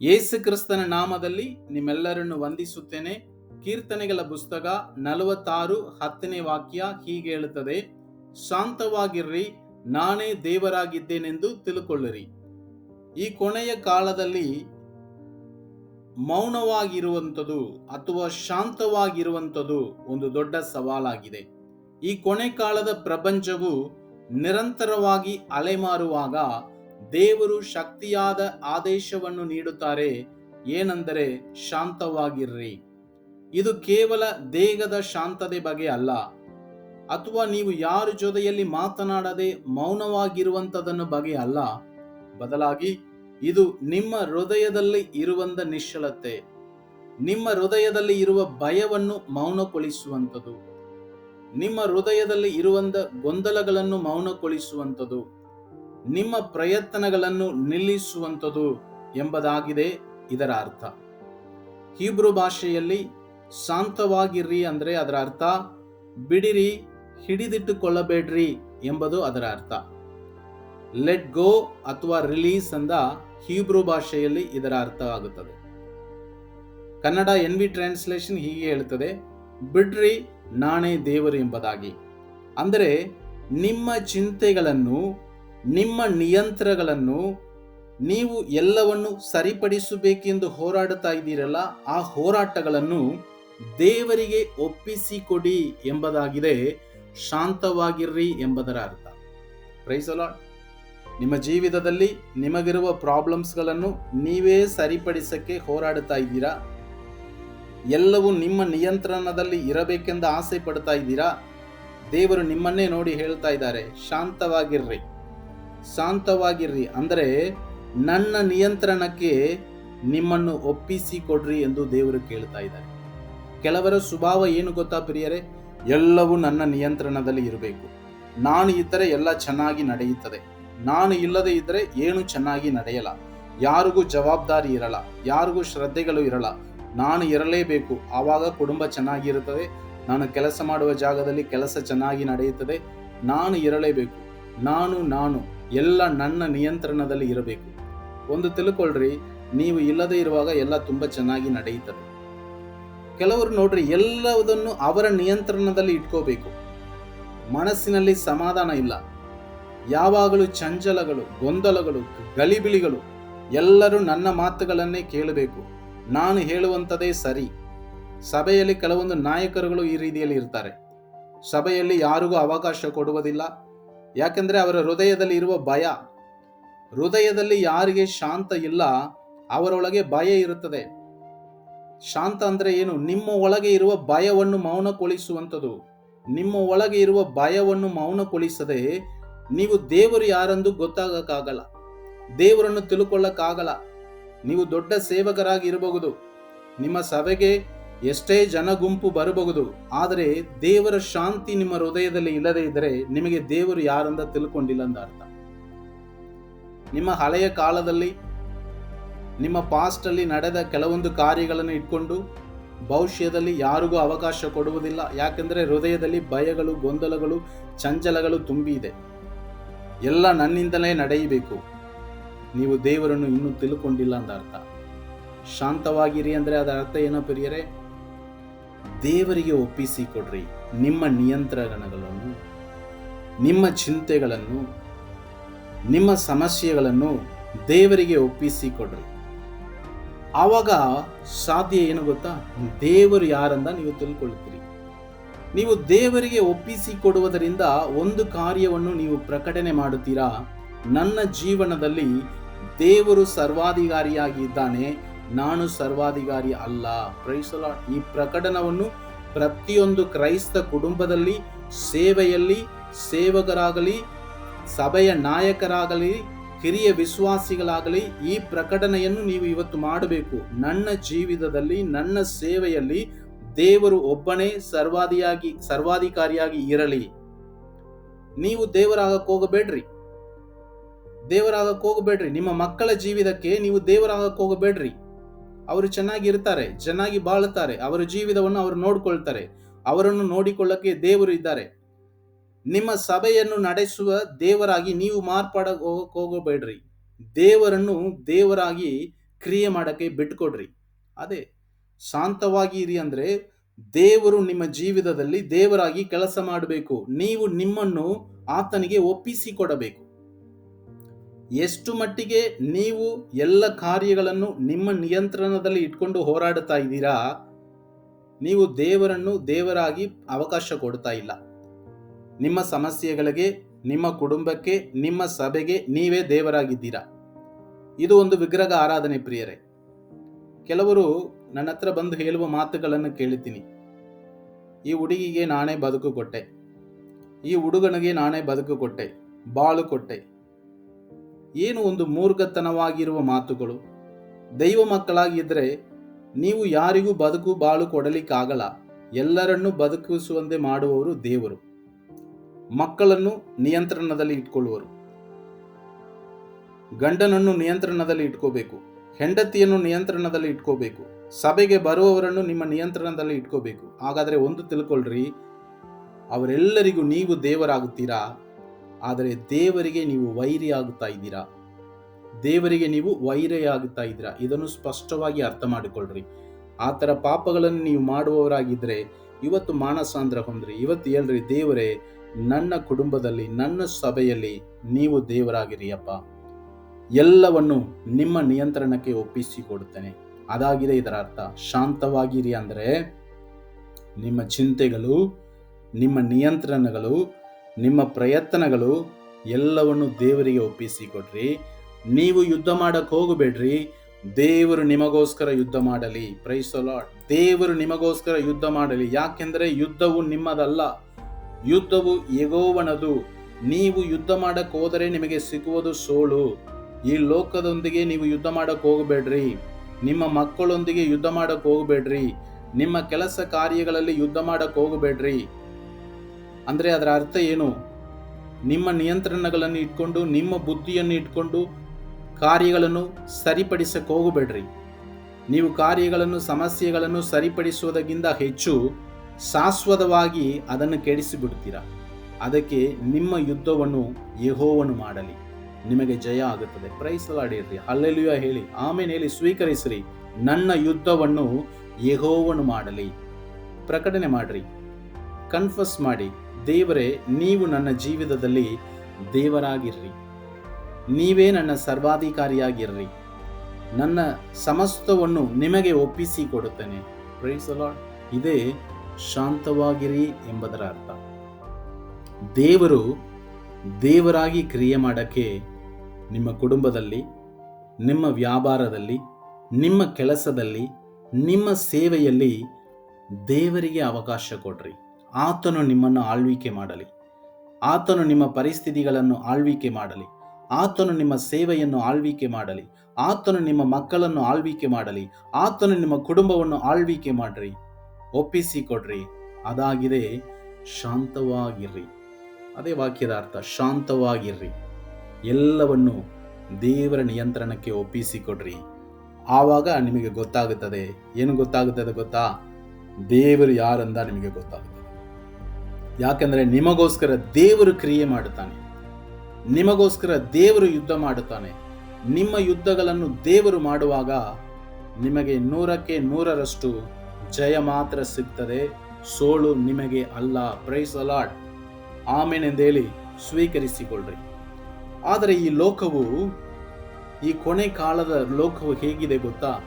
ಯೇಸು ಕ್ರಿಸ್ತನ ನಾಮದಲ್ಲಿ ನಿಮ್ಮೆಲ್ಲರನ್ನು ವಂದಿಸುತ್ತೇನೆ. ಕೀರ್ತನೆಗಳ ಪುಸ್ತಕ ನಲವತ್ತಾರು ಹತ್ತನೇ ವಾಕ್ಯ ಹೀಗೆ ಹೇಳುತ್ತದೆ. ಶಾಂತವಾಗಿರ್ರಿ, ನಾನೇ ದೇವರಾಗಿದ್ದೇನೆಂದು ತಿಳ್ಕೊಳ್ಳಿರಿ. ಈ ಕೊನೆಯ ಕಾಲದಲ್ಲಿ ಮೌನವಾಗಿರುವಂಥದ್ದು ಅಥವಾ ಶಾಂತವಾಗಿರುವಂಥದ್ದು ಒಂದು ದೊಡ್ಡ ಸವಾಲಾಗಿದೆ. ಈ ಕೊನೆ ಕಾಲದ ಪ್ರಪಂಚವು ನಿರಂತರವಾಗಿ ಅಲೆಮಾರುವಾಗ ದೇವರು ಶಕ್ತಿಯಾದ ಆದೇಶವನ್ನು ನೀಡುತ್ತಾರೆ, ಏನೆಂದರೆ ಶಾಂತವಾಗಿರ್ರಿ. ಇದು ಕೇವಲ ದೇಹದ ಶಾಂತತೆ ಬಗ್ಗೆ ಅಲ್ಲ. ಅಥವಾ ನೀವು ಯಾರ ಜೊತೆಯಲ್ಲಿ ಮಾತನಾಡದೆ ಮೌನವಾಗಿರುವಂಥದ್ದನ್ನು ಬಗ್ಗೆ ಅಲ್ಲ. ಬದಲಾಗಿ, ಇದು ನಿಮ್ಮ ಹೃದಯದಲ್ಲಿ ಇರುವಂತ ನಿಶ್ಚಲತೆ. ನಿಮ್ಮ ಹೃದಯದಲ್ಲಿ ಇರುವ ಭಯವನ್ನು ಮೌನಗೊಳಿಸುವಂಥದ್ದು ನಿಮ್ಮ ಹೃದಯದಲ್ಲಿ ಇರುವಂತ ಗೊಂದಲಗಳನ್ನು ಮೌನಗೊಳಿಸುವಂಥದ್ದು ನಿಮ್ಮ ಪ್ರಯತ್ನಗಳನ್ನು ನಿಲ್ಲಿಸುವಂಥದ್ದು ಎಂಬುದಾಗಿದೆ ಇದರ ಅರ್ಥ. ಹೀಬ್ರು ಭಾಷೆಯಲ್ಲಿ ಶಾಂತವಾಗಿರ್ರಿ ಅಂದರೆ ಅದರ ಅರ್ಥ, ಬಿಡಿರಿ, ಹಿಡಿದಿಟ್ಟುಕೊಳ್ಳಬೇಡ್ರಿ ಎಂಬುದು ಅದರ ಅರ್ಥ. ಲೆಟ್ ಗೋ ಅಥವಾ ರಿಲೀಸ್ ಅಂದ ಹೀಬ್ರು ಭಾಷೆಯಲ್ಲಿ ಇದರ ಅರ್ಥ ಆಗುತ್ತದೆ. ಕನ್ನಡ ಎನ್ ವಿ ಟ್ರಾನ್ಸ್ಲೇಷನ್ ಹೀಗೆ ಹೇಳುತ್ತದೆ, ಬಿಡ್ರಿ ನಾನೇ ದೇವರು ಎಂಬುದಾಗಿ. ಅಂದರೆ ನಿಮ್ಮ ಚಿಂತೆಗಳನ್ನು ನಿಮ್ಮ ನಿಯಂತ್ರಗಳನ್ನು ನೀವು ಎಲ್ಲವನ್ನು ಸರಿಪಡಿಸಬೇಕೆಂದು ಹೋರಾಡುತ್ತಾ ಇದ್ದೀರಲ್ಲ, ಆ ಹೋರಾಟಗಳನ್ನು ದೇವರಿಗೆ ಒಪ್ಪಿಸಿಕೊಡಿ ಎಂಬುದಾಗಿದೆ, ಶಾಂತವಾಗಿರ್ರಿ ಎಂಬುದರ ಅರ್ಥ. ಪ್ರೈಸಲಾಡ್ ನಿಮ್ಮ ಜೀವಿತದಲ್ಲಿ ನಿಮಗಿರುವ ಪ್ರಾಬ್ಲಮ್ಸ್ಗಳನ್ನು ನೀವೇ ಸರಿಪಡಿಸಕ್ಕೆ ಹೋರಾಡುತ್ತಾ ಇದ್ದೀರಾ? ಎಲ್ಲವೂ ನಿಮ್ಮ ನಿಯಂತ್ರಣದಲ್ಲಿ ಇರಬೇಕೆಂದು ಆಸೆ ಪಡ್ತಾ ಇದ್ದೀರಾ? ದೇವರು ನಿಮ್ಮನ್ನೇ ನೋಡಿ ಹೇಳ್ತಾ ಇದ್ದಾರೆ, ಶಾಂತವಾಗಿರ್ರಿ. ಶಾಂತವಾಗಿರ್ರಿ. ಅಂದರೆ ನನ್ನ ನಿಯಂತ್ರಣಕ್ಕೆ ನಿಮ್ಮನ್ನು ಒಪ್ಪಿಸಿ ಕೊಡ್ರಿ ಎಂದು ದೇವರು ಕೇಳ್ತಾ ಇದ್ದಾರೆ. ಕೆಲವರ ಸ್ವಭಾವ ಏನು ಗೊತ್ತಾ ಪ್ರಿಯರೇ? ಎಲ್ಲವೂ ನನ್ನ ನಿಯಂತ್ರಣದಲ್ಲಿ ಇರಬೇಕು. ನಾನು ಇದ್ದರೆ ಎಲ್ಲ ಚೆನ್ನಾಗಿ ನಡೆಯುತ್ತದೆ. ನಾನು ಇಲ್ಲದೆ ಇದ್ದರೆ ಏನು ಚೆನ್ನಾಗಿ ನಡೆಯಲ್ಲ. ಯಾರಿಗೂ ಜವಾಬ್ದಾರಿ ಇರಲ್ಲ. ಯಾರಿಗೂ ಶ್ರದ್ಧೆಗಳು ಇರಲ್ಲ. ನಾನು ಇರಲೇಬೇಕು. ಆವಾಗ ಕುಟುಂಬ ಚೆನ್ನಾಗಿರುತ್ತದೆ. ನಾನು ಕೆಲಸ ಮಾಡುವ ಜಾಗದಲ್ಲಿ ಕೆಲಸ ಚೆನ್ನಾಗಿ ನಡೆಯುತ್ತದೆ. ನಾನು ಇರಲೇಬೇಕು. ನಾನು ನಾನು. ಎಲ್ಲ ನನ್ನ ನಿಯಂತ್ರಣದಲ್ಲಿ ಇರಬೇಕು. ಒಂದು ತಿಳ್ಕೊಳ್ರಿ, ನೀವು ಇಲ್ಲದೆ ಇರುವಾಗ ಎಲ್ಲ ತುಂಬ ಚೆನ್ನಾಗಿ ನಡೆಯುತ್ತದೆ. ಕೆಲವರು ನೋಡ್ರಿ, ಎಲ್ಲವುದನ್ನು ಅವರ ನಿಯಂತ್ರಣದಲ್ಲಿ ಇಟ್ಕೋಬೇಕು. ಮನಸ್ಸಿನಲ್ಲಿ ಸಮಾಧಾನ ಇಲ್ಲ. ಯಾವಾಗಲೂ ಚಂಚಲಗಳು, ಗೊಂದಲಗಳು ಗಲಿಬಿಳಿಗಳು ಎಲ್ಲರೂ ನನ್ನ ಮಾತುಗಳನ್ನೇ ಕೇಳಬೇಕು. ನಾನು ಹೇಳುವಂಥದ್ದೇ ಸರಿ. ಸಭೆಯಲ್ಲಿ ಕೆಲವೊಂದು ನಾಯಕರುಗಳು ಈ ರೀತಿಯಲ್ಲಿ ಇರ್ತಾರೆ. ಸಭೆಯಲ್ಲಿ ಯಾರಿಗೂ ಅವಕಾಶ ಕೊಡುವುದಿಲ್ಲ. ಯಾಕೆಂದ್ರೆ ಅವರ ಹೃದಯದಲ್ಲಿ ಇರುವ ಭಯ. ಹೃದಯದಲ್ಲಿ ಯಾರಿಗೆ ಶಾಂತ ಇಲ್ಲ ಅವರೊಳಗೆ ಭಯ ಇರುತ್ತದೆ. ಶಾಂತ ಅಂದ್ರೆ ಏನು? ನಿಮ್ಮ ಒಳಗೆ ಇರುವ ಭಯವನ್ನು ಮೌನಗೊಳಿಸುವಂಥದ್ದು. ನಿಮ್ಮ ಒಳಗೆ ಇರುವ ಭಯವನ್ನು ಮೌನಗೊಳಿಸದೆ ನೀವು ದೇವರು ಯಾರೆಂದು ಗೊತ್ತಾಗಕ್ಕಾಗಲ್ಲ. ದೇವರನ್ನು ತಿಳ್ಕೊಳ್ಳಕ್ಕಾಗಲ್ಲ. ನೀವು ದೊಡ್ಡ ಸೇವಕರಾಗಿ ಇರಬಹುದು ನಿಮ್ಮ ಸಭೆಗೆ ಎಷ್ಟೇ ಜನ ಗುಂಪು ಬರಬಹುದು, ಆದರೆ ದೇವರ ಶಾಂತಿ ನಿಮ್ಮ ಹೃದಯದಲ್ಲಿ ಇಲ್ಲದೆ ಇದ್ದರೆ ನಿಮಗೆ ದೇವರು ಯಾರಂದ ತಿಳ್ಕೊಂಡಿಲ್ಲ ಅಂತ ಅರ್ಥ. ನಿಮ್ಮ ಹಳೆಯ ಕಾಲದಲ್ಲಿ, ನಿಮ್ಮ ಪಾಸ್ಟ್ ಅಲ್ಲಿ ನಡೆದ ಕೆಲವೊಂದು ಕಾರ್ಯಗಳನ್ನು ಇಟ್ಕೊಂಡು, ಭವಿಷ್ಯದಲ್ಲಿ ಯಾರಿಗೂ ಅವಕಾಶ ಕೊಡುವುದಿಲ್ಲ. ಯಾಕೆಂದರೆ ಹೃದಯದಲ್ಲಿ ಭಯಗಳು, ಗೊಂದಲಗಳು, ಚಂಚಲಗಳು ತುಂಬಿ ಇದೆ. ಎಲ್ಲ ನನ್ನಿಂದಲೇ ನಡೆಯಬೇಕು. ನೀವು ದೇವರನ್ನು ಇನ್ನೂ ತಿಳ್ಕೊಂಡಿಲ್ಲ ಅಂತ ಅರ್ಥ. ಶಾಂತವಾಗಿರಿ ಅಂದರೆ ಅದರ ಅರ್ಥ ಏನೋ ಪ್ರಿಯರೇ? ದೇವರಿಗೆ ಒಪ್ಪಿಸಿ ಕೊಡ್ರಿ ನಿಮ್ಮ ನಿಯಂತ್ರಣಗಳನ್ನು, ನಿಮ್ಮ ಚಿಂತೆಗಳನ್ನು, ನಿಮ್ಮ ಸಮಸ್ಯೆಗಳನ್ನು ದೇವರಿಗೆ ಒಪ್ಪಿಸಿ ಕೊಡ್ರಿ ಆವಾಗ ಸಾಧ್ಯ ಏನು ಗೊತ್ತಾ? ದೇವರು ಯಾರಂದ ನೀವು ತಿಳ್ಕೊಳ್ತೀರಿ. ನೀವು ದೇವರಿಗೆ ಒಪ್ಪಿಸಿ ಕೊಡುವುದರಿಂದ ಒಂದು ಕಾರ್ಯವನ್ನು ನೀವು ಪ್ರಕಟಣೆ ಮಾಡುತ್ತೀರಾ? ನನ್ನ ಜೀವನದಲ್ಲಿ ದೇವರು ಸರ್ವಾಧಿಕಾರಿಯಾಗಿ ಇದ್ದಾನೆ ನಾನು ಸರ್ವಾಧಿಕಾರಿ ಅಲ್ಲ. ಪ್ರೈಸಲ ಈ ಪ್ರಕಟನವನ್ನು ಪ್ರತಿಯೊಂದು ಕ್ರೈಸ್ತ ಕುಟುಂಬದಲ್ಲಿ, ಸೇವೆಯಲ್ಲಿ, ಸೇವಕರಾಗಲಿ, ಸಭೆಯ ನಾಯಕರಾಗಲಿ ಹಿರಿಯ ವಿಶ್ವಾಸಿಗಳಾಗಲಿ ಈ ಪ್ರಕಟಣೆಯನ್ನು ನೀವು ಇವತ್ತು ಮಾಡಬೇಕು. ನನ್ನ ಜೀವಿತದಲ್ಲಿ, ನನ್ನ ಸೇವೆಯಲ್ಲಿ ದೇವರು ಒಬ್ಬನೇ ಸರ್ವಾದಿಯಾಗಿ, ಸರ್ವಾಧಿಕಾರಿಯಾಗಿ ಇರಲಿ. ನೀವು ದೇವರಾಗಕ್ಕೆ ಹೋಗಬೇಡ್ರಿ. ದೇವರಾಗಕ್ಕೆ ಹೋಗಬೇಡ್ರಿ. ನಿಮ್ಮ ಮಕ್ಕಳ ಜೀವಿತಕ್ಕೆ ನೀವು ದೇವರಾಗಕ್ಕೆ ಹೋಗಬೇಡ್ರಿ. ಅವರು ಚೆನ್ನಾಗಿ ಇರ್ತಾರೆ ಚೆನ್ನಾಗಿ ಬಾಳುತ್ತಾರೆ, ಅವರ ಜೀವಿತವನ್ನು ಅವರು ನೋಡಿಕೊಳ್ತಾರೆ, ಅವರನ್ನು ನೋಡಿಕೊಳ್ಳಕ್ಕೆ ದೇವರು ಇದ್ದಾರೆ. ನಿಮ್ಮ ಸಭೆಯನ್ನು ನಡೆಸುವ ದೇವರಾಗಿ ನೀವು ಮಾರ್ಪಾಡ ಹೋಗಕ್ಕೆ ಹೋಗಬೇಡ್ರಿ. ದೇವರನ್ನು ದೇವರಾಗಿ ಕ್ರಿಯೆ ಮಾಡೋಕ್ಕೆ ಬಿಟ್ಕೊಡ್ರಿ ಅದೇ ಶಾಂತವಾಗಿ ಇರಿ ಅಂದರೆ ದೇವರು ನಿಮ್ಮ ಜೀವಿತದಲ್ಲಿ ದೇವರಾಗಿ ಕೆಲಸ ಮಾಡಬೇಕು. ನೀವು ನಿಮ್ಮನ್ನು ಆತನಿಗೆ ಒಪ್ಪಿಸಿ ಕೊಡಬೇಕು ಎಷ್ಟು ಮಟ್ಟಿಗೆ ನೀವು ಎಲ್ಲ ಕಾರ್ಯಗಳನ್ನು ನಿಮ್ಮ ನಿಯಂತ್ರಣದಲ್ಲಿ ಇಟ್ಕೊಂಡು ಹೋರಾಡುತ್ತಾ ಇದ್ದೀರಾ, ನೀವು ದೇವರನ್ನು ದೇವರಾಗಿ ಅವಕಾಶ ಕೊಡ್ತಾ ಇಲ್ಲ. ನಿಮ್ಮ ಸಮಸ್ಯೆಗಳಿಗೆ, ನಿಮ್ಮ ಕುಟುಂಬಕ್ಕೆ, ನಿಮ್ಮ ಸಭೆಗೆ ನೀವೇ ದೇವರಾಗಿದ್ದೀರಾ? ಇದು ಒಂದು ವಿಗ್ರಹ ಆರಾಧನೆ ಪ್ರಿಯರೇ. ಕೆಲವರು ನನ್ನ ಹತ್ರ ಬಂದು ಹೇಳುವ ಮಾತುಗಳನ್ನು ಕೇಳುತ್ತೀನಿ ಈ ಹುಡುಗಿಗೆ ನಾನೇ ಬದುಕು ಕೊಟ್ಟೆ. ಈ ಹುಡುಗನಿಗೆ ನಾನೇ ಬದುಕು ಕೊಟ್ಟೆ, ಬಾಳು ಕೊಟ್ಟೆ. ಏನು ಒಂದು ಮೂರ್ಖತನವಾಗಿರುವ ಮಾತುಗಳು? ದೈವ ಮಕ್ಕಳಾಗಿದ್ದರೆ ನೀವು ಯಾರಿಗೂ ಬದುಕು ಬಾಳು ಕೊಡಲಿಕ್ಕಾಗಲ್ಲ. ಎಲ್ಲರನ್ನೂ ಬದುಕಿಸುವಂತೆ ಮಾಡುವವರು ದೇವರು. ಮಕ್ಕಳನ್ನು ನಿಯಂತ್ರಣದಲ್ಲಿ ಇಟ್ಕೊಳ್ಳುವರು. ಗಂಡನನ್ನು ನಿಯಂತ್ರಣದಲ್ಲಿ ಇಟ್ಕೋಬೇಕು. ಹೆಂಡತಿಯನ್ನು ನಿಯಂತ್ರಣದಲ್ಲಿ ಇಟ್ಕೋಬೇಕು. ಸಭೆಗೆ ಬರುವವರನ್ನು ನಿಮ್ಮ ನಿಯಂತ್ರಣದಲ್ಲಿ ಇಟ್ಕೋಬೇಕು. ಹಾಗಾದರೆ ಒಂದು ತಿಳ್ಕೊಳ್ರಿ, ಅವರೆಲ್ಲರಿಗೂ ನೀವು ದೇವರಾಗುತ್ತೀರಾ? ಆದರೆ ದೇವರಿಗೆ ನೀವು ವೈರಿ ಆಗುತ್ತಾ ಇದ್ದೀರಾ? ದೇವರಿಗೆ ನೀವು ವೈರಿಯಾಗುತ್ತಾ ಇದ್ದೀರಾ? ಇದನ್ನು ಸ್ಪಷ್ಟವಾಗಿ ಅರ್ಥ ಮಾಡಿಕೊಳ್ಳ್ರಿ ಆ ಥರ ಪಾಪಗಳನ್ನು ನೀವು ಮಾಡುವವರಾಗಿದ್ದರೆ ಇವತ್ತು ಮಾನಸಾಂದ್ರ ಹೊಂದ್ರಿ. ಇವತ್ತು ಹೇಳ್ರಿ, ದೇವರೇ, ನನ್ನ ಕುಟುಂಬದಲ್ಲಿ, ನನ್ನ ಸಭೆಯಲ್ಲಿ ನೀವು ದೇವರಾಗಿರಿ ಅಪ್ಪ. ಎಲ್ಲವನ್ನು ನಿಮ್ಮ ನಿಯಂತ್ರಣಕ್ಕೆ ಒಪ್ಪಿಸಿಕೊಡುತ್ತೇನೆ. ಅದಾಗಿದೆ ಇದರ ಅರ್ಥ. ಶಾಂತವಾಗಿರಿ ಅಂದರೆ ನಿಮ್ಮ ಚಿಂತೆಗಳು, ನಿಮ್ಮ ನಿಯಂತ್ರಣಗಳು ನಿಮ್ಮ ಪ್ರಯತ್ನಗಳು ಎಲ್ಲವನ್ನು ದೇವರಿಗೆ ಒಪ್ಪಿಸಿ ಕೊಡ್ರಿ ನೀವು ಯುದ್ಧ ಮಾಡಕ್ಕೆ ಹೋಗಬೇಡ್ರಿ. ದೇವರು ನಿಮಗೋಸ್ಕರ ಯುದ್ಧ ಮಾಡಲಿ. ಪ್ರೈಸಲಾಟ್ ದೇವರು ನಿಮಗೋಸ್ಕರ ಯುದ್ಧ ಮಾಡಲಿ. ಯಾಕೆಂದರೆ ಯುದ್ಧವು ನಿಮ್ಮದಲ್ಲ. ಯುದ್ಧವು ಎಗೋವನದು ನೀವು ಯುದ್ಧ ಮಾಡಕ್ಕೆ ಹೋದರೆ ನಿಮಗೆ ಸಿಗುವುದು ಸೋಲು. ಈ ಲೋಕದೊಂದಿಗೆ ನೀವು ಯುದ್ಧ ಮಾಡಕ್ಕೆ ಹೋಗಬೇಡ್ರಿ. ನಿಮ್ಮ ಮಕ್ಕಳೊಂದಿಗೆ ಯುದ್ಧ ಮಾಡಕ್ಕೆ ಹೋಗಬೇಡ್ರಿ. ನಿಮ್ಮ ಕೆಲಸ ಕಾರ್ಯಗಳಲ್ಲಿ ಯುದ್ಧ ಮಾಡಕ್ಕೆ ಹೋಗಬೇಡ್ರಿ. ಅಂದ್ರೆ ಅದರ ಅರ್ಥ ಏನು? ನಿಮ್ಮ ನಿಯಂತ್ರಣಗಳನ್ನು ಇಟ್ಕೊಂಡು, ನಿಮ್ಮ ಬುದ್ಧಿಯನ್ನು ಇಟ್ಕೊಂಡು ಕಾರ್ಯಗಳನ್ನು ಸರಿಪಡಿಸಕ್ಕೆ ಹೋಗಬೇಡ್ರಿ. ನೀವು ಕಾರ್ಯಗಳನ್ನು, ಸಮಸ್ಯೆಗಳನ್ನು ಸರಿಪಡಿಸುವುದಕ್ಕಿಂತ ಹೆಚ್ಚು ಶಾಶ್ವತವಾಗಿ ಅದನ್ನು ಕೆಡಿಸಿಬಿಡ್ತೀರಾ? ಅದಕ್ಕೆ ನಿಮ್ಮ ಯುದ್ಧವನ್ನು ಯಹೋವನ್ನು ಮಾಡಲಿ. ನಿಮಗೆ ಜಯ ಆಗುತ್ತದೆ. ಪ್ರೈಸಲಾಡಿರ್ರಿ ಅಲ್ಲೆಲ್ಲೂ ಹೇಳಿ. ಆಮೇಲೆ ಹೇಳಿ. ಸ್ವೀಕರಿಸ್ರಿ. ನನ್ನ ಯುದ್ಧವನ್ನು ಯಹೋವನು ಮಾಡಲಿ. ಪ್ರಕಟಣೆ ಮಾಡಿರಿ. ಕನ್ಫಸ್ ಮಾಡಿ. ದೇವರೇ, ನೀವು ನನ್ನ ಜೀವಿತದಲ್ಲಿ ದೇವರಾಗಿರ್ರಿ. ನೀವೇ ನನ್ನ ಸರ್ವಾಧಿಕಾರಿಯಾಗಿರ್ರಿ. ನನ್ನ ಸಮಸ್ತವನ್ನು ನಿಮಗೆ ಒಪ್ಪಿಸಿ ಕೊಡುತ್ತೇನೆ ಪ್ರೈಸ್ ಇದೇ ಶಾಂತವಾಗಿರಿ ಎಂಬುದರ ಅರ್ಥ. ದೇವರು ದೇವರಾಗಿ ಕ್ರಿಯೆ ಮಾಡೋಕ್ಕೆ ನಿಮ್ಮ ಕುಟುಂಬದಲ್ಲಿ, ನಿಮ್ಮ ವ್ಯಾಪಾರದಲ್ಲಿ, ನಿಮ್ಮ ಕೆಲಸದಲ್ಲಿ, ನಿಮ್ಮ ಸೇವೆಯಲ್ಲಿ ದೇವರಿಗೆ ಅವಕಾಶ ಕೊಡ್ರಿ. ಆತನು ನಿಮ್ಮನ್ನು ಆಳ್ವಿಕೆ ಮಾಡಲಿ. ಆತನು ನಿಮ್ಮ ಪರಿಸ್ಥಿತಿಗಳನ್ನು ಆಳ್ವಿಕೆ ಮಾಡಲಿ. ಆತನು ನಿಮ್ಮ ಸೇವೆಯನ್ನು ಆಳ್ವಿಕೆ ಮಾಡಲಿ. ಆತನು ನಿಮ್ಮ ಮಕ್ಕಳನ್ನು ಆಳ್ವಿಕೆ ಮಾಡಲಿ. ಆತನು ನಿಮ್ಮ ಕುಟುಂಬವನ್ನು ಆಳ್ವಿಕೆ ಮಾಡ್ರಿ. ಒಪ್ಪಿಸಿ ಕೊಡ್ರಿ ಅದಾಗಿದೆ, ಶಾಂತವಾಗಿರ್ರಿ. ಅದೇ ವಾಕ್ಯದ ಅರ್ಥ ಶಾಂತವಾಗಿರ್ರಿ. ಎಲ್ಲವನ್ನು ದೇವರ ನಿಯಂತ್ರಣಕ್ಕೆ ಒಪ್ಪಿಸಿ ಕೊಡ್ರಿ ಆವಾಗ ನಿಮಗೆ ಗೊತ್ತಾಗುತ್ತದೆ. ಏನು ಗೊತ್ತಾಗುತ್ತದೆ ಗೊತ್ತಾ? ದೇವರು ಯಾರಂದ ನಿಮಗೆ ಗೊತ್ತಾಗುತ್ತದೆ. ಯಾಕಂದ್ರೆ ನಿಮಗೋಸ್ಕರ ದೇವರು ಕ್ರಿಯೆ ಮಾಡುತ್ತಾನೆ. ನಿಮಗೋಸ್ಕರ ದೇವರು ಯುದ್ಧ ಮಾಡುತ್ತಾನೆ. ನಿಮ್ಮ ಯುದ್ಧಗಳನ್ನು ದೇವರು ಮಾಡುವಾಗ ನಿಮಗೆ ನೂರಕ್ಕೆ ನೂರರಷ್ಟು ಜಯ ಮಾತ್ರ ಸಿಗ್ತದೆ. ಸೋಳು ನಿಮಗೆ ಅಲ್ಲ. ಪ್ರೈಸ್ ಅಲಾಟ್ ಆಮೇನೆಂದೇಳಿ ಸ್ವೀಕರಿಸಿಕೊಳ್ಳ್ರಿ. ಆದರೆ ಈ ಲೋಕವು, ಈ ಕೊನೆ ಕಾಲದ ಲೋಕವು ಹೇಗಿದೆ ಗೊತ್ತಾ?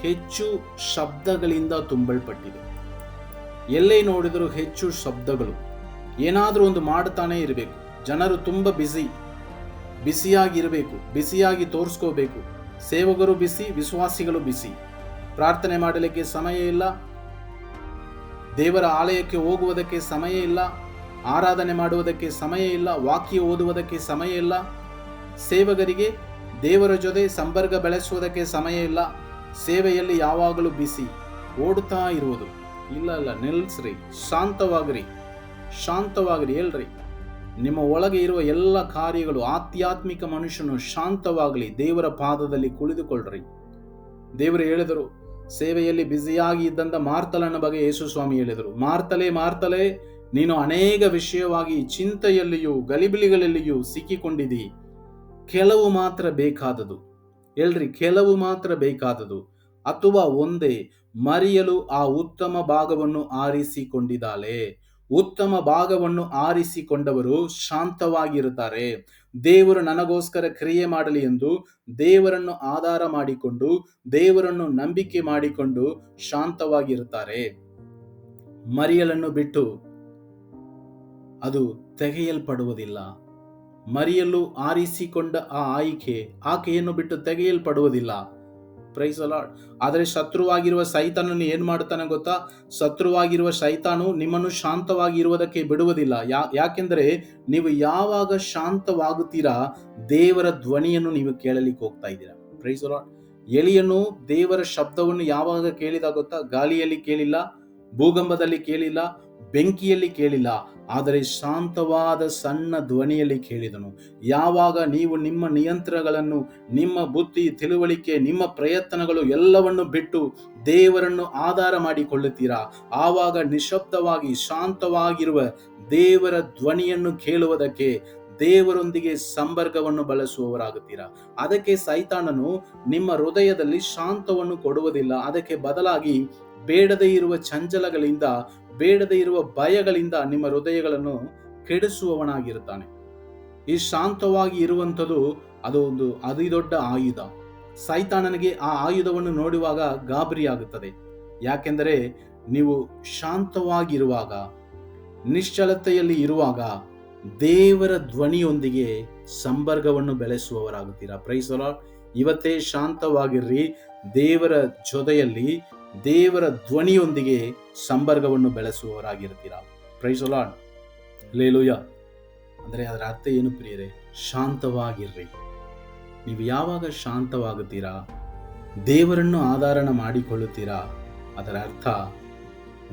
ಹೆಚ್ಚು ಶಬ್ದಗಳಿಂದ ತುಂಬಲ್ಪಟ್ಟಿದೆ. ಎಲ್ಲೇ ನೋಡಿದರೂ ಹೆಚ್ಚು ಶಬ್ದಗಳು. ಏನಾದರೂ ಒಂದು ಮಾಡ್ತಾನೆ ಇರಬೇಕು. ಜನರು ತುಂಬ ಬಿಸಿ ಬಿಸಿಯಾಗಿರಬೇಕು. ಬಿಸಿಯಾಗಿ ತೋರಿಸ್ಕೋಬೇಕು. ಸೇವಕರು ಬಿಸಿ ವಿಶ್ವಾಸಿಗಳು ಬಿಸಿ ಪ್ರಾರ್ಥನೆ ಮಾಡಲಿಕ್ಕೆ ಸಮಯ ಇಲ್ಲ. ದೇವರ ಆಲಯಕ್ಕೆ ಹೋಗುವುದಕ್ಕೆ ಸಮಯ ಇಲ್ಲ. ಆರಾಧನೆ ಮಾಡುವುದಕ್ಕೆ ಸಮಯ ಇಲ್ಲ. ವಾಕ್ಯ ಓದುವುದಕ್ಕೆ ಸಮಯ ಇಲ್ಲ. ಸೇವಕರಿಗೆ ದೇವರ ಜೊತೆ ಸಂಪರ್ಕ ಬೆಳೆಸುವುದಕ್ಕೆ ಸಮಯ ಇಲ್ಲ. ಸೇವೆಯಲ್ಲಿ ಯಾವಾಗಲೂ ಬಿಸಿ ಓಡುತ್ತಾ ಇರುವುದು. ಇಲ್ಲ ಇಲ್ಲ ನಿಲ್ಲಿಸ್ರಿ ಶಾಂತವಾಗ್ರಿ. ಶಾಂತವಾಗ್ರಿ, ಹೇಳ್ರಿ. ನಿಮ್ಮ ಒಳಗೆ ಇರುವ ಎಲ್ಲ ಕಾರ್ಯಗಳು ಆಧ್ಯಾತ್ಮಿಕ ಮನುಷ್ಯನು ಶಾಂತವಾಗಲಿ, ದೇವರ ಪಾದದಲ್ಲಿ ಕುಳಿದುಕೊಳ್ಳ್ರಿ ದೇವರು ಹೇಳಿದರು, ಸೇವೆಯಲ್ಲಿ ಬ್ಯುಸಿಯಾಗಿ ಇದ್ದಂಥ ಮಾರ್ತಲನ ಬಗ್ಗೆ ಯೇಸು ಸ್ವಾಮಿ ಹೇಳಿದರು. ಮಾರ್ತಲೆ ಮಾರ್ತಲೆ, ನೀನು ಅನೇಕ ವಿಷಯವಾಗಿ ಚಿಂತೆಯಲ್ಲಿಯೂ, ಗಲಿಬಿಲಿಗಳಲ್ಲಿಯೂ ಸಿಕ್ಕಿಕೊಂಡಿದ್ದೀ. ಕೆಲವು ಮಾತ್ರ ಬೇಕಾದದು ಹೇಳ್ರಿ, ಕೆಲವು ಮಾತ್ರ ಬೇಕಾದದು ಅಥವಾ ಒಂದೇ ಮರೆಯಲು ಆ ಉತ್ತಮ ಭಾಗವನ್ನು ಆರಿಸಿಕೊಂಡಿದ್ದಾಳೆ. ಉತ್ತಮ ಭಾಗವನ್ನು ಆರಿಸಿಕೊಂಡವರು ಶಾಂತವಾಗಿರುತ್ತಾರೆ. ದೇವರು ನನಗೋಸ್ಕರ ಕ್ರಿಯೆ ಮಾಡಲಿ ಎಂದು ದೇವರನ್ನು ಆಧಾರ ಮಾಡಿಕೊಂಡು, ದೇವರನ್ನು ನಂಬಿಕೆ ಮಾಡಿಕೊಂಡು ಶಾಂತವಾಗಿರುತ್ತಾರೆ. ಮರಿಯಲನ್ನು ಬಿಟ್ಟು ಅದು ತೆಗೆಯಲ್ಪಡುವುದಿಲ್ಲ. ಮರಿಯಲು ಆರಿಸಿಕೊಂಡ ಆ ಆಯ್ಕೆ ಆಕೆಯನ್ನು ಬಿಟ್ಟು ತೆಗೆಯಲ್ಪಡುವುದಿಲ್ಲ. ಪ್ರೈಸ್ ಅಲಾಡ್ ಆದರೆ ಶತ್ರುವಾಗಿರುವ ಸೈತಾನನು ಏನು ಮಾಡ್ತಾನೆ ಗೊತ್ತಾ? ಶತ್ರುವಾಗಿರುವ ಸೈತಾನು ನಿಮ್ಮನ್ನು ಶಾಂತವಾಗಿ ಇರುವುದಕ್ಕೆ ಬಿಡುವುದಿಲ್ಲ. ಯಾ, ಯಾಕೆಂದರೆ ನೀವು ಯಾವಾಗ ಶಾಂತವಾಗುತ್ತೀರಾ, ದೇವರ ಧ್ವನಿಯನ್ನು ನೀವು ಕೇಳಲಿಕ್ಕೆ ಹೋಗ್ತಾ ಇದ್ದೀರಾ. ಪ್ರೈಸ್ ಅಲಾಡ್ ಎಲಿಯನ್ನು ದೇವರ ಶಬ್ದವನ್ನು ಯಾವಾಗ ಕೇಳಿದ ಗೊತ್ತಾ? ಗಾಳಿಯಲ್ಲಿ ಕೇಳಿಲ್ಲ ಭೂಗಂಭದಲ್ಲಿ ಕೇಳಿಲ್ಲ ಬೆಂಕಿಯಲ್ಲಿ ಕೇಳಿಲ್ಲ, ಆದರೆ ಶಾಂತವಾದ ಸಣ್ಣ ಧ್ವನಿಯಲ್ಲಿ ಕೇಳಿದನು. ಯಾವಾಗ ನೀವು ನಿಮ್ಮ ನಿಯಂತ್ರಣಗಳನ್ನು, ನಿಮ್ಮ ಬುದ್ಧಿ ತಿಳುವಳಿಕೆ, ನಿಮ್ಮ ಪ್ರಯತ್ನಗಳು ಎಲ್ಲವನ್ನು ಬಿಟ್ಟು ದೇವರನ್ನು ಆಧಾರ ಮಾಡಿಕೊಳ್ಳುತ್ತೀರಾ? ಆವಾಗ ನಿಶಬ್ದವಾಗಿ ಶಾಂತವಾಗಿರುವ ದೇವರ ಧ್ವನಿಯನ್ನು ಕೇಳುವುದಕ್ಕೆ ದೇವರೊಂದಿಗೆ ಸಂಪರ್ಕವನ್ನು ಬಳಸುವವರಾಗುತ್ತೀರಾ? ಅದಕ್ಕೆ ಸೈತಾನನು ನಿಮ್ಮ ಹೃದಯದಲ್ಲಿ ಶಾಂತವನ್ನು ಕೊಡುವುದಿಲ್ಲ. ಅದಕ್ಕೆ ಬದಲಾಗಿ ಬೇಡದೇ ಇರುವ ಚಂಚಲಗಳಿಂದ, ಬೇಡದೇ ಇರುವ ಭಯಗಳಿಂದ ನಿಮ್ಮ ಹೃದಯಗಳನ್ನು ಕೆಡಿಸುವವನಾಗಿರುತ್ತಾನೆ. ಈ ಶಾಂತವಾಗಿ ಇರುವಂಥದ್ದು, ಅದು ಒಂದು ಅತಿದೊಡ್ಡ ಆಯುಧ. ಸೈತಾನನಿಗೆ ಆ ಆಯುಧವನ್ನು ನೋಡುವಾಗ ಗಾಬರಿ ಆಗುತ್ತದೆ ಯಾಕೆಂದರೆ, ನೀವು ಶಾಂತವಾಗಿರುವಾಗ, ನಿಶ್ಚಲತೆಯಲ್ಲಿ ಇರುವಾಗ, ದೇವರ ಧ್ವನಿಯೊಂದಿಗೆ ಸಂಪರ್ಕವನ್ನು ಬೆಳೆಸುವವರಾಗುತ್ತೀರಾ? ಪ್ರೈಸಲ ಇವತ್ತೇ ಶಾಂತವಾಗಿರ್ರಿ. ದೇವರ ಜೊತೆಯಲ್ಲಿ ದೇವರ ಧ್ವನಿಯೊಂದಿಗೆ ಸಂಪರ್ಕವನ್ನು ಬೆಳೆಸುವವರಾಗಿರ್ತೀರಾ ಪ್ರೈಸೊಲಾಡ್ ಲೇಲುಯ ಅಂದರೆ ಅದರ ಅರ್ಥ ಏನು ಪ್ರಿಯರೇ? ಶಾಂತವಾಗಿರ್ರಿ. ನೀವು ಯಾವಾಗ ಶಾಂತವಾಗುತ್ತೀರಾ? ದೇವರನ್ನು ಆಧಾರಣ ಮಾಡಿಕೊಳ್ಳುತ್ತೀರಾ? ಅದರ ಅರ್ಥ,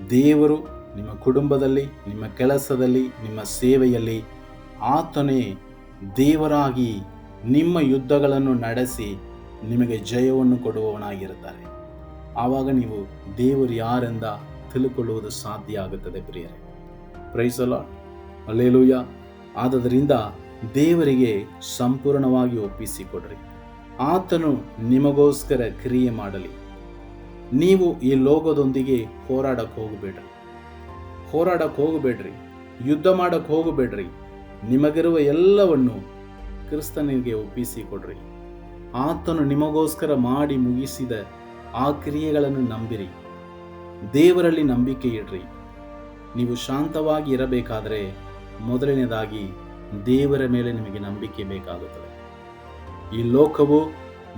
ದೇವರು ನಿಮ್ಮ ಕುಟುಂಬದಲ್ಲಿ, ನಿಮ್ಮ ಕೆಲಸದಲ್ಲಿ, ನಿಮ್ಮ ಸೇವೆಯಲ್ಲಿ ಆತನೇ ದೇವರಾಗಿ ನಿಮ್ಮ ಯುದ್ಧಗಳನ್ನು ನಡೆಸಿ ನಿಮಗೆ ಜಯವನ್ನು ಕೊಡುವವನಾಗಿರುತ್ತಾರೆ. ಆವಾಗ ನೀವು ದೇವರು ಯಾರೆಂದ ತಿಳ್ಕೊಳ್ಳುವುದು ಸಾಧ್ಯ ಆಗುತ್ತದೆ ಪ್ರಿಯರೇ. ಪ್ರೈಸಲ ಅಲ್ಲೇಲೂಯ ಆದ್ದರಿಂದ ದೇವರಿಗೆ ಸಂಪೂರ್ಣವಾಗಿ ಒಪ್ಪಿಸಿಕೊಡ್ರಿ. ಆತನು ನಿಮಗೋಸ್ಕರ ಕ್ರಿಯೆ ಮಾಡಲಿ. ನೀವು ಈ ಲೋಕದೊಂದಿಗೆ ಹೋರಾಡಕ್ಕೆ ಹೋಗಬೇಡ್ರಿ. ಹೋರಾಡಕ್ಕೆ ಹೋಗಬೇಡ್ರಿ. ಯುದ್ಧ ಮಾಡಕ್ಕೆ ಹೋಗಬೇಡ್ರಿ. ನಿಮಗಿರುವ ಎಲ್ಲವನ್ನು ಕ್ರಿಸ್ತನಿಗೆ ಒಪ್ಪಿಸಿಕೊಡ್ರಿ. ಆತನು ನಿಮಗೋಸ್ಕರ ಮಾಡಿ ಮುಗಿಸಿದ ಆ ಕ್ರಿಯೆಗಳನ್ನು ನಂಬಿರಿ. ದೇವರಲ್ಲಿ ನಂಬಿಕೆ ಇಡ್ರಿ ನೀವು ಶಾಂತವಾಗಿ ಇರಬೇಕಾದರೆ ಮೊದಲನೇದಾಗಿ ದೇವರ ಮೇಲೆ ನಿಮಗೆ ನಂಬಿಕೆ ಬೇಕಾಗುತ್ತದೆ. ಈ ಲೋಕವು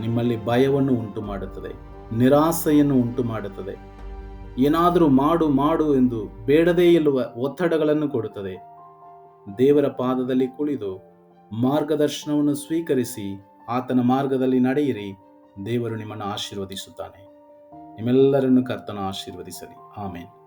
ನಿಮ್ಮಲ್ಲಿ ಭಯವನ್ನು ಉಂಟು ಮಾಡುತ್ತದೆ ನಿರಾಸೆಯನ್ನು ಉಂಟು ಮಾಡುತ್ತದೆ ಏನಾದರೂ ಮಾಡು ಮಾಡು ಎಂದು ಬೇಡದೇ ಇಲ್ಲುವ ಒತ್ತಡಗಳನ್ನು ಕೊಡುತ್ತದೆ. ದೇವರ ಪಾದದಲ್ಲಿ ಕುಳಿದು ಮಾರ್ಗದರ್ಶನವನ್ನು ಸ್ವೀಕರಿಸಿ ಆತನ ಮಾರ್ಗದಲ್ಲಿ ನಡೆಯಿರಿ. ದೇವರು ನಿಮ್ಮನ್ನು ಆಶೀರ್ವದಿಸುತ್ತಾನೆ. ನಿಮ್ಮೆಲ್ಲರನ್ನು ಕರ್ತನ ಆಶೀರ್ವದಿಸಲಿ. ಆಮೇಲೆ